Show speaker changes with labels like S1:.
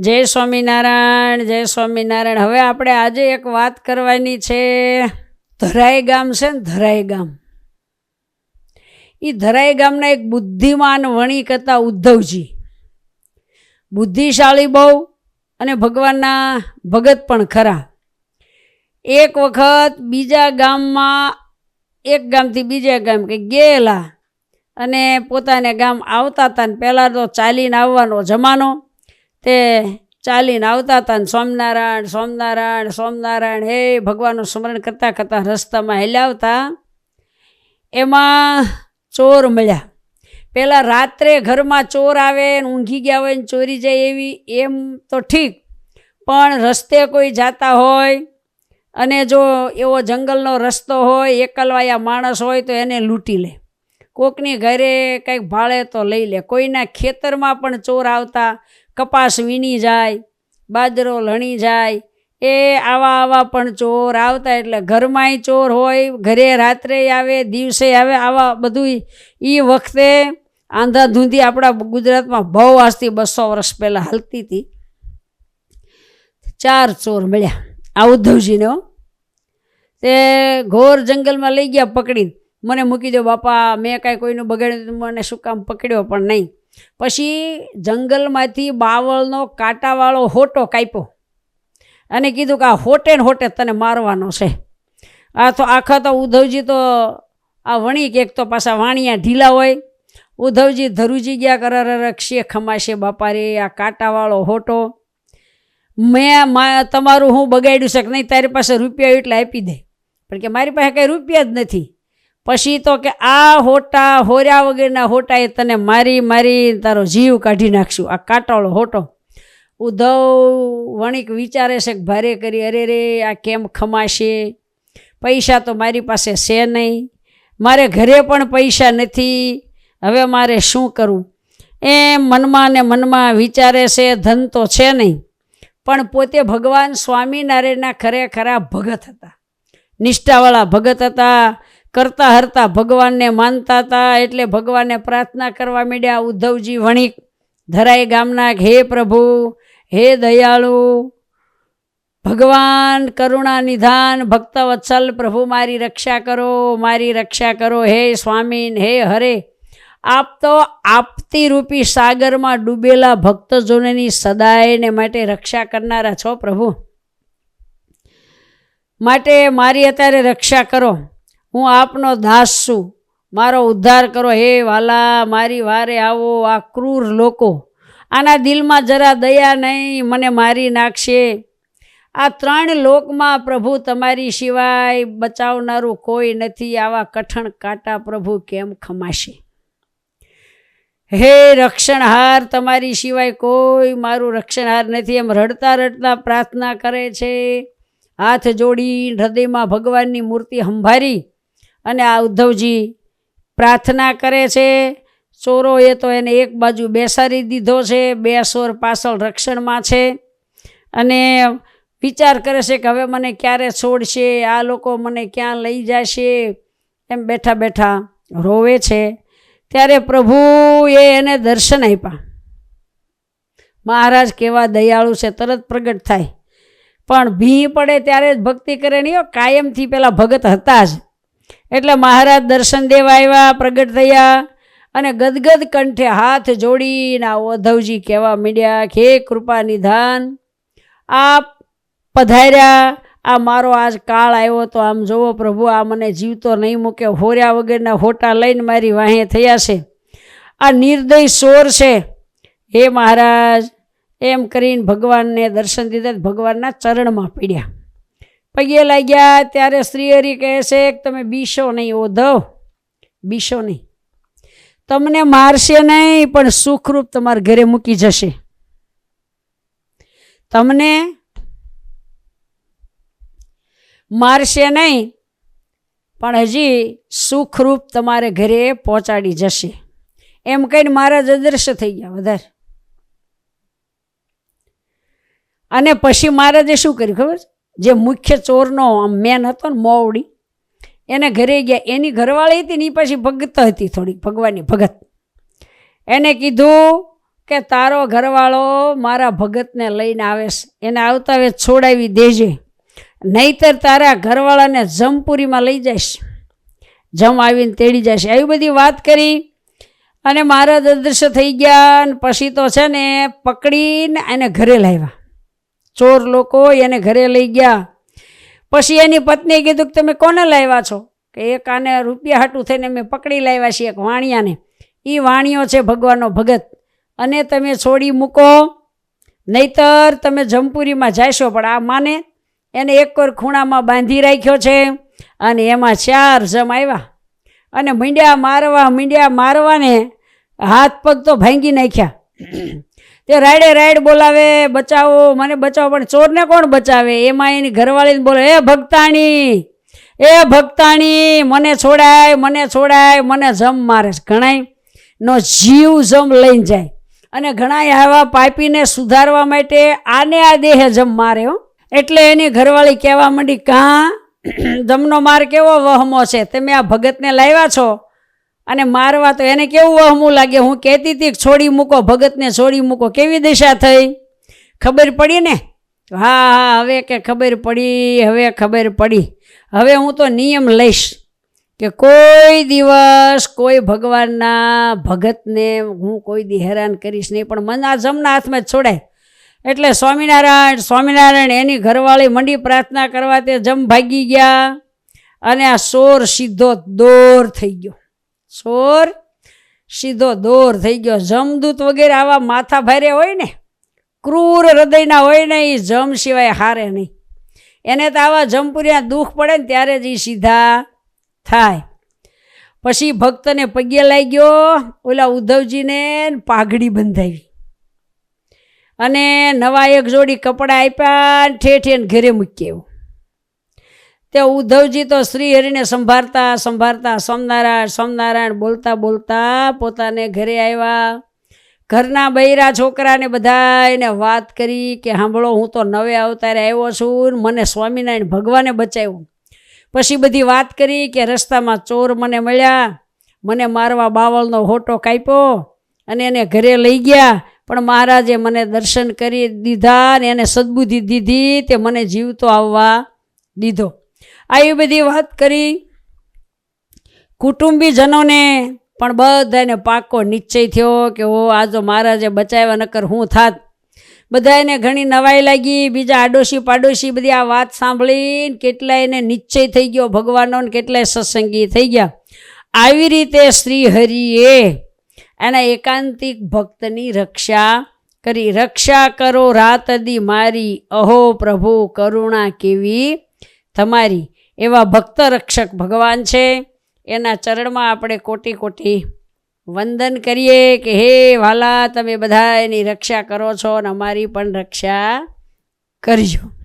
S1: જય સ્વામિનારાયણ જય સ્વામિનારાયણ. હવે આપણે આજે એક વાત કરવાની છે. ધરાઈ ગામ છે ને ધરાઈ ગામ. એ ધરાઈ ગામના એક બુદ્ધિમાન વણિક હતા ઉદ્ધવજી. બુદ્ધિશાળી બહુ અને ભગવાનના ભગત પણ ખરા. એક વખત બીજા ગામમાં, એક ગામથી બીજા ગામ કે ગયેલા અને પોતાને ગામ આવતા હતા ને પહેલાં તો ચાલીને આવવાનો જમાનો તે ચાલીને આવતા હતા ને સોમનારાયણ સોમનારાયણ સોમનારાયણ હે ભગવાનનું સ્મરણ કરતાં કરતાં રસ્તામાં હેલાવતા એમાં ચોર મળ્યા. પહેલાં રાત્રે ઘરમાં ચોર આવે ને ઊંઘી ગયા હોય ને ચોરી જાય એવી, એમ તો ઠીક. પણ રસ્તે કોઈ જાતા હોય અને જો એવો જંગલનો રસ્તો હોય, એકલવાયા માણસ હોય તો એને લૂંટી લે. કોકની ઘરે કંઈક ભાળે તો લઈ લે. કોઈના ખેતરમાં પણ ચોર આવતા કપાસ વીણી જાય, બાજરો લણી જાય, એ આવા આવા પણ ચોર આવતા એટલે ઘરમાંય ચોર હોય, ઘરે રાત્રે આવે, દિવસે આવે, આવા બધું એ વખતે આંધાધૂંધી આપણા ગુજરાતમાં બહુ આજથી બસો વર્ષ પહેલાં હાલતી હતી. ચાર ચોર મળ્યા આ ઉદ્ધવજીને તે ઘોર જંગલમાં લઈ ગયા પકડીને. મને મૂકી દો બાપા, મેં કાંઈ કોઈનું બગાડ્યું મને શું કામ પકડ્યો પણ નહીં. પછી જંગલમાંથી બાવળનો કાંટાવાળો હોટો કાપ્યો. અને કીધું કે આ હોટે ને હોટે તને મારવાનો છે. આ તો આખા તો ઉદ્ધવજી તો આ વણિક એક તો પાછા વાણિયા ઢીલા હોય. ઉદ્ધવજી ધરુજી ગયા કરે રક્ષીએ ખમાશે બાપા આ કાંટાવાળો હોટો. મેં મા, તમારું હું બગાડ્યું છે કે નહીં, તારી પાસે રૂપિયા એટલે આપી દે. પણ કે મારી પાસે કંઈ રૂપિયા જ નથી. પછી તો કે આ હોટા, હોર્યા વગરના હોટા એ તને મારી મારી તારો જીવ કાઢી નાખશું. આ કાંટાળો હોટો. ઉદ્ધવ વણિક વિચારે છે કે ભારે કરી, અરે રે, આ કેમ ખમાશે? પૈસા તો મારી પાસે છે નહીં. મારે ઘરે પણ પૈસા નથી. હવે મારે શું કરવું એમ મનમાં ને મનમાં વિચારે છે, ધન તો છે નહીં. પણ પોતે ભગવાન સ્વામિનારાયણના ખરેખરા ભગત હતા. નિષ્ઠાવાળા ભગત હતા. કરતા હરતા ભગવાનને માનતા હતા એટલે ભગવાનને પ્રાર્થના કરવા માંડ્યા, ઉદ્ધવજી વણિક, ધરાઈ ગામના હે પ્રભુ, હે દયાળુ, ભગવાન કરુણા નિધાન, ભક્ત વત્સલ પ્રભુ મારી રક્ષા કરો, મારી રક્ષા કરો, હે સ્વામી હે હરે. આપ તો આપતી રૂપી સાગરમાં ડૂબેલા ભક્તજનોની સદાયને માટે રક્ષા કરનારા છો પ્રભુ. માટે મારી અત્યારે રક્ષા કરો. હું આપનો દાસ છું. મારો ઉદ્ધાર કરો. હે વાલા, મારી વારે આવો આ ક્રૂર લોકો. આના દિલમાં જરા દયા નહીં, મને મારી નાખશે. આ ત્રણ લોકમાં પ્રભુ તમારી સિવાય બચાવનારું કોઈ નથી. આવા કઠણ કાંટા પ્રભુ કેમ ખમાશે? હે રક્ષણહાર, તમારી સિવાય કોઈ મારું રક્ષણહાર નથી. એમ રડતા રડતા પ્રાર્થના કરે છે. હાથ જોડી હૃદયમાં ભગવાનની મૂર્તિ સંભારી અને આ ઉદ્ધવજી પ્રાર્થના કરે છે, ચોરોએ તો એને એક બાજુ બેસાડી દીધો છે, બે સોર પાછળ રક્ષણમાં છે. અને વિચાર કરે છે કે હવે મને ક્યારે છોડશે, આ લોકો મને ક્યાં લઈ જશે? એમ બેઠા બેઠા રોવે છે. ત્યારે પ્રભુએ એને દર્શન આપ્યા. મહારાજ કેવા દયાળુ છે, તરત પ્રગટ થાય. પણ ભી પડે ત્યારે જ ભક્તિ કરે નહીં કાયમથી પેલા ભગત હતા જ. એટલે મહારાજ દર્શન દેવા આવ્યા, પ્રગટ થયા અને ગદગદ કંઠે હાથ જોડીને આ ઓધવજી કહેવા મીડ્યા, કે કૃપા નિધાન આ પધાર્યા, આ મારો આજ કાળ આવ્યો તો આમ જોવો પ્રભુ, આ મને જીવતો નહીં મૂકે હોર્યા વગરના હોટા લઈને મારી વાહે થયા છે. આ નિર્દય સોર છે. હે મહારાજ, એમ કરીને ભગવાનને દર્શન દીધા, ભગવાનના ચરણમાં પીડ્યા. પગે લાગ્યા ત્યારે શ્રી હરિ કહે છે કે તમે બીશો નહીં ઓધવ. બીશો નહીં. તમને મારશે નહીં, પણ સુખરૂપ તમારા ઘરે મૂકી જશે. તમને મારશે નહીં, પણ હજી સુખરૂપ તમારે ઘરે પહોંચાડી જશે. એમ કહીને મહારાજ અદ્રશ્ય થઈ ગયા વધારે. અને પછી મહારાજે શું કર્યું ખબર છે? જે મુખ્ય ચોરનો મેન હતો ને મોવડી, એને ઘરે ગયા. એની ઘરવાળી હતી ને એ પાછી ભગત હતી થોડીક, ભગવાનની ભગત. એને કીધું કે તારો ઘરવાળો મારા ભગતને લઈને આવે છે. એને આવતા હવે છોડાવી દેજે. નહીતર તારા ઘરવાળાને જમપુરીમાં લઈ જઈશ. જમ આવીને તેડી જશે આવી બધી વાત કરી અને મારા અદૃશ્ય થઈ ગયા અને પછી તો છે ને પકડીને એને ઘરે લાવ્યા. ચોર લોકો એને ઘરે લઈ ગયા. પછી એની પત્નીએ કીધું કે તમે કોને લાવ્યા છો? કે એક આને રૂપિયા હાટું થઈને મેં પકડી લાવ્યા છીએ એક વાણિયાને. એ વાણિયો છે ભગવાનનો ભગત. અને તમે છોડી મૂકો, નહીતર તમે જમપુરીમાં જાશો પણ આ માને એને એક કોર ખૂણામાં બાંધી રાખ્યો છે અને એમાં ચાર જમ આવ્યા અને મીંડ્યા મારવા, મીંડ્યા મારવાને હાથ પગ તો ભાંગી નાખ્યા. તે રાયડે રાયડ બોલાવે, બચાવો, મને બચાવો, પણ ચોરને કોણ બચાવે? એમાં એની ઘરવાળીને બોલે, એ ભક્તાણી એ ભક્તાણી, મને છોડાય મને છોડાય, મને જમ મારે. ઘણાય નો જીવ જમ લઈને જાય. અને ઘણાય આવા પાપીને સુધારવા માટે આને આ દેહે જમ મારે, હો. એટલે એની ઘરવાળી કહેવા માંડી, કાં, જમનો માર કેવો વહમો છે? તમે આ ભગતને લાવ્યા છો? અને મારવા તો એને કેવું વહમું લાગે? હું કહેતી હતી છોડી મૂકો, ભગતને છોડી મૂકો. કેવી દિશા થઈ? ખબર પડી ને? હા હા, હવે કે ખબર પડી, હવે ખબર પડી. હવે હું તો નિયમ લઈશ કે કોઈ દિવસ કોઈ ભગવાનના ભગતને હું કોઈ દી હેરાન કરીશ નહીં, પણ મને આ જમના હાથમાં જ છોડાય. એટલે સ્વામિનારાયણ સ્વામિનારાયણ એની ઘરવાળી મંડી પ્રાર્થના કરવા તે જમ ભાગી ગયા અને આ સોર સીધો દોર થઈ ગયો. સોર સીધો દોર થઈ ગયો. જમદૂત વગેરે આવા માથા ભારે હોય ને, ક્રૂર હૃદયના હોય ને એ જમ સિવાય હારે નહીં. એને તો આવા જમપુરિયા દુઃખ પડે ને ત્યારે જ એ સીધા થાય. પછી ભક્તને પગે લાગ્યો, ઓલા ઉદ્ધવજીને પાઘડી બંધાવી. અને નવા એક જોડી કપડાં આપ્યા ઠેઠે ઘરે મૂકી આવ્યું તે ઉદ્ધવજી તો શ્રી હરિને સંભાળતા સંભાળતા સોમનારાયણ સોમનારાયણ બોલતા બોલતા પોતાને ઘરે આવ્યા. ઘરના બૈરા છોકરાને બધા એને વાત કરી કે સાંભળો હું તો નવે અવતારે આવ્યો છું, મને સ્વામિનારાયણ ભગવાને બચાવ્યું. પછી બધી વાત કરી કે રસ્તામાં ચોર મને મળ્યા, મને મારવા બાવળનો હોટો કાપ્યો અને એને ઘરે લઈ ગયા. પણ મહારાજે મને દર્શન કરી દીધા ને એને સદબુદ્ધિ દીધી તે મને જીવતો આવવા દીધો. આવી બધી વાત કરી. કુટુંબીજનોને પણ બધાને પાકો નિશ્ચય થયો કે ઓ આજો મહારાજે બચાવ્યા, નકર હું થાત. બધાને ઘણી નવાઈ લાગી. બીજા આડોશી પાડોશી બધી આ વાત સાંભળીને કેટલાયને નિશ્ચય થઈ ગયો, ભગવાનનો ને કેટલાય સત્સંગી થઈ ગયા. આવી રીતે શ્રી હરિએ એના એકાંતિક ભક્તની રક્ષા કરી. રક્ષા કરો રાત દી મારી. અહો પ્રભુ, કરુણા કેવી તમારી. એવા ભક્ત રક્ષક ભગવાન છે. એના ચરણમાં આપણે કોટી કોટી વંદન કરીએ કે, હે વાલા, તમે બધા એની રક્ષા કરો છો અને અમારી પણ રક્ષા કરજો.